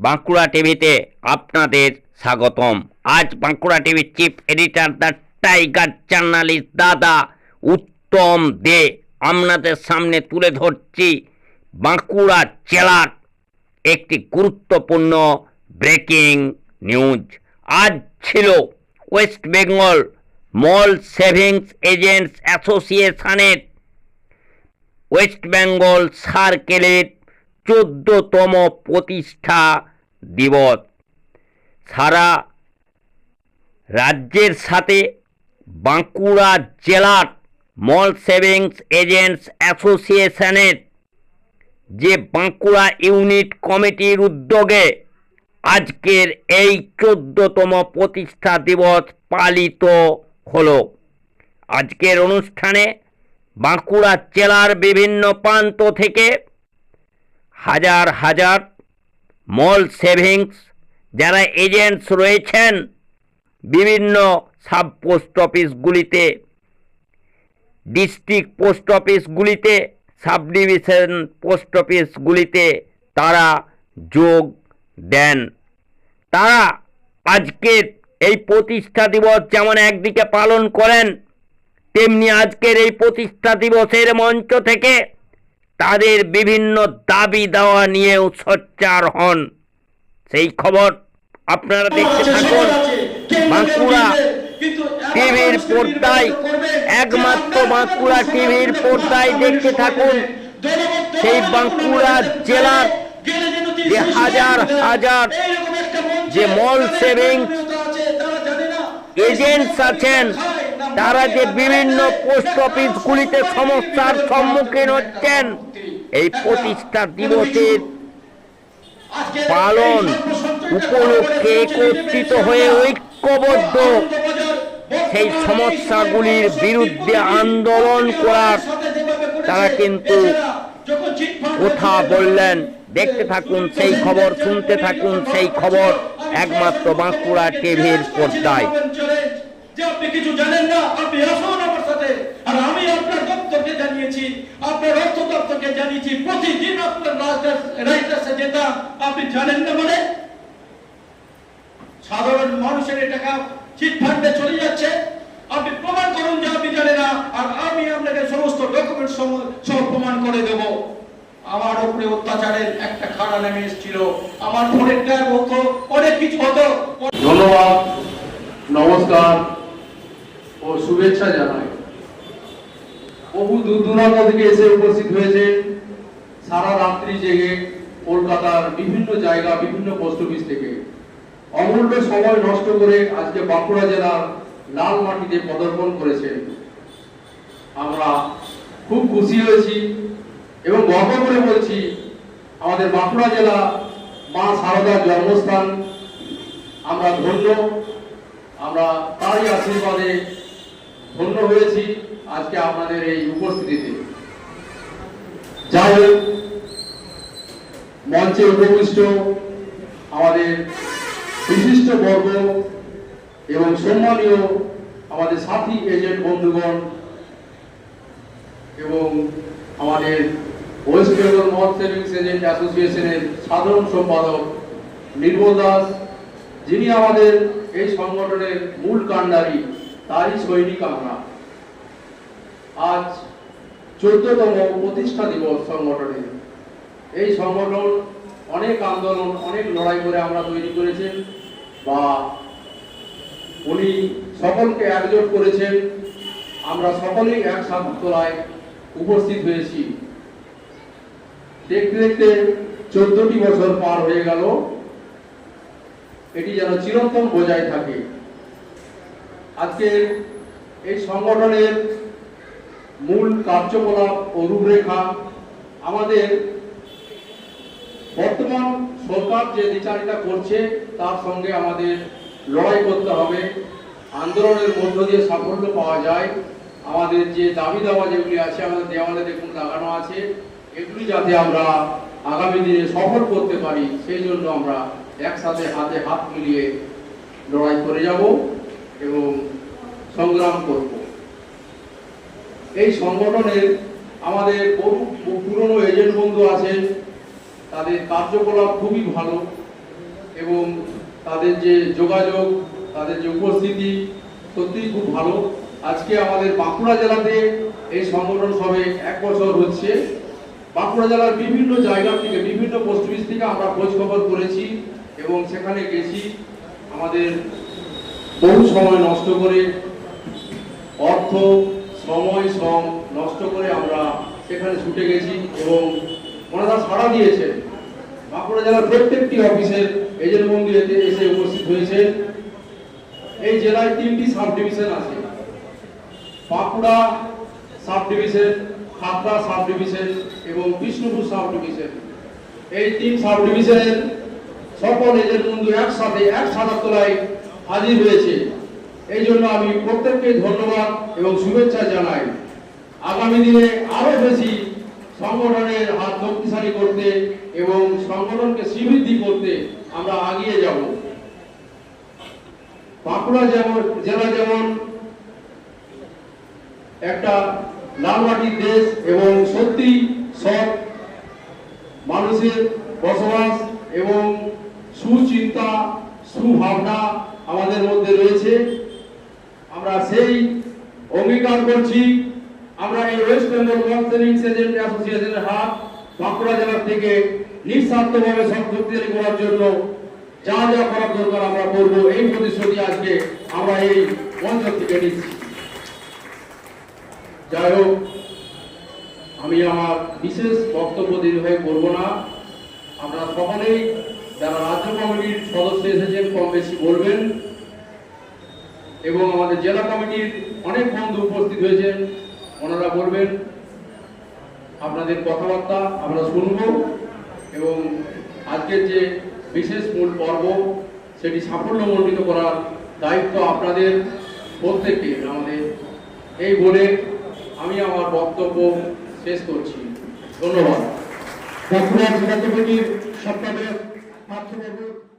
বাঁকুড়া টিভিতে আপনাদের স্বাগতম। আজ বাঁকুড়া টিভির chief editor the tiger journalist দাদা উত্তম দে আপনাদের সামনে তুলে ধরছি বাঁকুড়া জেলার একটি গুরুত্বপূর্ণ ব্রেকিং নিউজ। আজ ছিল West Bengal small savings agents অ্যাসোসিয়েশনের ওয়েস্ট বেঙ্গল সার্কেলের চোদ্দতম প্রতিষ্ঠা দিবস। সারা রাজ্যের সাথে বাঁকুড়া জেলার মল সেভিংস এজেন্টস অ্যাসোসিয়েশনের যে বাঁকুড়া ইউনিট কমিটির উদ্যোগে আজকের এই চোদ্দতম প্রতিষ্ঠা দিবস পালিত হলো। আজকের অনুষ্ঠানে বাঁকুড়া জেলার বিভিন্ন প্রান্ত থেকে হাজার হাজার মল সেভিংস যারা এজেন্টস রয়েছেন বিভিন্ন সাব পোস্ট অফিসগুলিতে, ডিস্ট্রিক্ট পোস্ট অফিসগুলিতে সাব ডিভিশন পোস্ট অফিসগুলিতে তারা যোগ দেন। তারা আজকের এই প্রতিষ্ঠা দিবস যেমন একদিকে পালন করেন, তেমনি আজকের এই প্রতিষ্ঠা দিবসের মঞ্চ থেকে তাদের বিভিন্ন দাবি দেওয়া নিয়েও সোচ্চার হন। সেই খবর আপনারা দেখতে থাকুন। বাঁকুড়া টিভির পর্দায় একমাত্র বাঁকুড়া টিভির পর্দায় দেখতে থাকুন। সেই বাঁকুড়া জেলার যে হাজার হাজার যে মল সেভিংস এজেন্টস আছেন তারা যে বিভিন্ন পোস্ট অফিসগুলিতে সমস্যার সম্মুখীন হচ্ছেন, এই প্রতিষ্ঠা দিবসের পালন উপলক্ষে একত্রিত হয়ে ঐক্যবদ্ধ সেই সমস্যাগুলির বিরুদ্ধে আন্দোলন করার তারা কিন্তু কথা বললেন। দেখতে থাকুন, সেই খবর, শুনতে থাকুন, সেই খবর একমাত্র বাঁকুড়া টিভির পর্দায়। যে আপনি কিছু জানেন না, আপনি আসুন আমার সাথে। আর আমি আপনার দপ্তরকে জানিয়েছি, আপনার অর্থ দপ্তরকে জানিয়েছি, প্রতিদিন আপনার যেতাম। আপনি জানেন না মানে? সাধারণ মানুষের টাকা চিট ফান্ডে চলে যাচ্ছে। আপনি প্রমাণ করুন যে আপনি জানেন না, আর আমি আপনাকে সমস্ত ডকুমেন্ট সহ প্রমাণ করে দেব। আমার উপরে অত্যাচারের একটা খাড়া নেমে এসেছিল। আমার ফোনের হতো, অনেক কিছু হতো। ধন্যবাদ, নমস্কার। ও শুভেচ্ছা জানাই। বহু দূর দূরান্ত থেকে এসে উপস্থিত হয়েছে। সারা রাত্রি জেগে কলকাতার বিভিন্ন জায়গা, বিভিন্ন পোস্ট অফিস থেকে। অমূল্য সময় নষ্ট করে আজকে বাঁকুড়া জেলার লাল মাটিতে পদার্পণ করেছেন। আমরা খুব খুশি হয়েছি এবং গর্ব করে বলছি, আমাদের বাঁকুড়া জেলা মা সারদার জন্মস্থান। আমরা ধন্য, আমরা তারই আশীর্বাদে ধন্য হয়েছি আজকে আপনাদের এই উপস্থিতিতে। যাই হোক, মঞ্চে উপবিষ্ট আমাদের বিশিষ্ট বর্গ এবং সম্মানীয় আমাদের সাথী, এজেন্ট বন্ধুগণ এবং আমাদের ওয়েস্ট বেঙ্গল মদ সেভিংস এজেন্ট অ্যাসোসিয়েশনের সাধারণ সম্পাদক নির্মল দাস, যিনি আমাদের এই সংগঠনের মূল কাণ্ডারি। তারই সৈনিক আমরা। আজ চোদ্দতম প্রতিষ্ঠা দিবস সংগঠনের এই সংগঠন অনেক আন্দোলন, অনেক লড়াই করে আমরা তৈরি করেছেন বা উনি সকলকে একজোট করেছেন। আমরা সকলেই এক তলায় উপস্থিত হয়েছি। দেখতে দেখতে চোদ্দটি বছর পার হয়ে গেল। এটি যেন চিরন্তন বজায় থাকে। আজকে এই সংগঠনের মূল কার্যকলাপ ও রূপরেখা আমাদের বর্তমান সরকার যে বিচারিতা করছে, তার সঙ্গে আমাদের লড়াই করতে হবে। আন্দোলনের মধ্য দিয়ে সাফল্য পাওয়া যায়। আমাদের যে দাবি দাওয়া যেগুলি আছে, আমাদের দেওয়ালে দেখুন লাগানো আছে। এগুলি যাতে আমরা আগামী দিনে সফল করতে পারি, সেই জন্য আমরা একসাথে হাতে হাত মিলিয়ে লড়াই করে যাব। এবং সংগ্রাম করব। এই সংগঠনের আমাদের বহু পুরনো এজেন্ট বন্ধু আছেন, তাদের কার্যকলাপ খুবই ভালো এবং তাদের যে যোগাযোগ, তাদের যে উপস্থিতি সত্যিই খুব ভালো। আজকে আমাদের বাঁকুড়া জেলাতে এই সংগঠন সবে এক বছর হচ্ছে। বাঁকুড়া জেলার বিভিন্ন জায়গা থেকে, বিভিন্ন পোস্ট অফিস থেকে আমরা খোঁজ খবর করেছি এবং সেখানে গেছি। আমাদের বহু সময় নষ্ট করে, অর্থ, সময়, শ্রম নষ্ট করে আমরা সেখানে ছুটে গেছি এবং ওনারা সাড়া দিয়েছেন। বাঁকুড়া জেলার প্রত্যেকটি অফিসের এজেন্ট এতে এসে উপস্থিত হয়েছে। এই জেলায় তিনটি সাব ডিভিশন আছে। Bankura sub division Khatra sub division এবং বিষ্ণুপুর সাব ডিভিশন এই তিন সাব ডিভিশনের সকল এজেন্ট বন্ধু একসাথে এক সাদা তলায় হাজির হয়েছে। এই জন্য আমি প্রত্যেককে ধন্যবাদ এবং শুভেচ্ছা জানাই। আগামী দিনে আরও বেশি সংগঠনের হাত শক্তিশালী করতে এবং সংগঠনকে শ্রীবৃদ্ধি করতে আমরা এগিয়ে যাব। বাঁকুড়া যেমন জেলা যেমন একটা লাল মাটির দেশ এবং সত্যি সব মানুষের বসবাস এবং সুচিন্তা, সুভাবনা আমাদের মধ্যে রয়েছে। আমরা সেই অঙ্গীকার করছি। আমরা এই ওয়েস্ট বেঙ্গল কাউন্সিলিং এজেন্ট অ্যাসোসিয়েশনের হাত বাঁকুড়া জেলার থেকে নিঃস্বার্থভাবে শক্তিশালী করার জন্য যা যা করার দরকার আমরা করব, এই প্রতিশ্রুতি আজকে আমরা এই মঞ্চ থেকে নিচ্ছি। যাই হোক, আমি আমার বিশেষ বক্তব্য দীর্ঘায়ু করব না। আমরা সকলেই যারা রাজ্য কমিটির সদস্য এসেছেন, কম বেশি বলবেন। এবং আমাদের জেলা কমিটির অনেক বন্ধু উপস্থিত হয়েছেন, ওনারা বলবেন, আপনাদের কথাবার্তা আমরা শুনব এবং আজকের যে বিশেষ মূল পর্ব, সেটি সাফল্যমণ্ডিত করার দায়িত্ব আপনাদের প্রত্যেকের আমাদের। এই বলে আমি আমার বক্তব্য শেষ করছি। ধন্যবাদ। বাঁকুড়া কমিটির mahkemenin